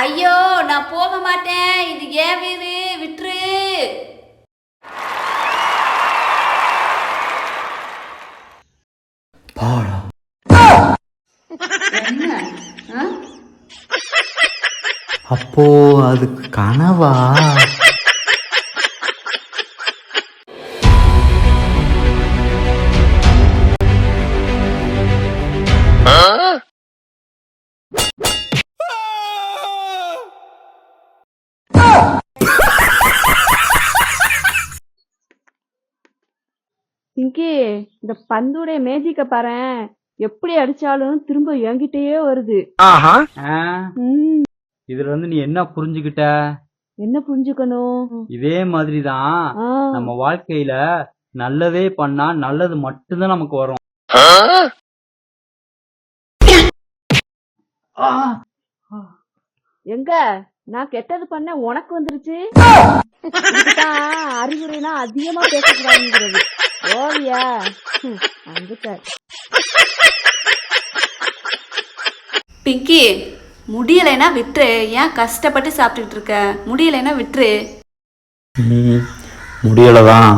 ஐயோ நான் போக மாட்டேன். இது ஏன் வீடு? விட்டுரு? அப்போ அது கனவா? பிங்கி இந்த பந்துடைய மேஜிக்க பாரேன். எப்படி அடிச்சாலும் திரும்ப என்கிட்டயே வருது. ம், இதுல வந்து நீ என்ன புரிஞ்சுக்கிட்ட? என்ன புரிஞ்சுக்கணும்? இதே மாதிரிதான் ஆ, நம்ம வாழ்க்கையில நல்லதே பண்ணா நல்லது மட்டும்தான் நமக்கு வரும். ஆ, எங்க? நான் கெட்டது பண்ண உனக்கு வந்துருச்சு? இதுதான் அறிவுரைனா அதிகமா பேசக்கூடாதுங்கிறது. ஓவியா ஹம், வந்துட்ட பிங்கி முடியலைன்னா விட்டுரு. ஏன் கஷ்டப்பட்டு சாப்பிட்டுட்டு இருக்க? முடியலைன்னா விட்டுரு. முடியலதான்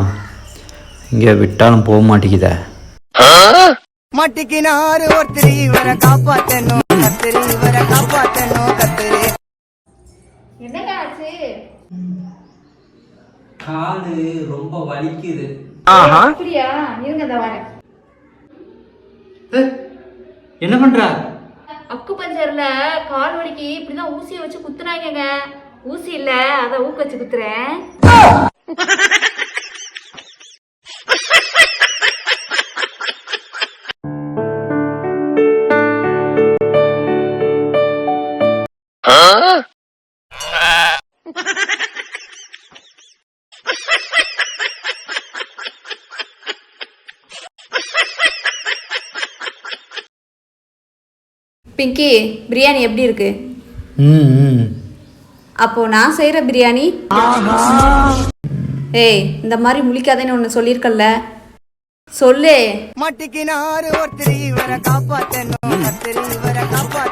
இங்க விட்டாலும் போக மாட்டேங்குதே. மட்டிக்கினாரு ஒருத்தர் இவரை காப்பாத்தணும். கத்திரி இவரை காப்பாத்தணும். கத்திரி என்னங்க ஆச்சு? காலு ரொம்ப வலிக்குது. அப்படியா? இருங்க இந்த வரேன் என்ன பண்ற? அக்கு பஞ்சர்ல கால் வலிக்கு இப்படிதான் ஊசியை வச்சு குத்துனாங்கங்க. ஊசி இல்ல அத ஊக்க வச்சு குத்துறேன். பிங்கி பிரியாணி எப்படி இருக்கு. அப்போ நான் செய்யற பிரியாணி. ஏய் இந்த மாதிரி முழிக்காதேன்னு ஒன்று சொல்லியிருக்கல்ல. சொல்லு. மட்டிக்கினாரு ஒருத்தர் இவரை காப்பாத்தணும். கத்திரி இவரை காப்பாத்தணும்.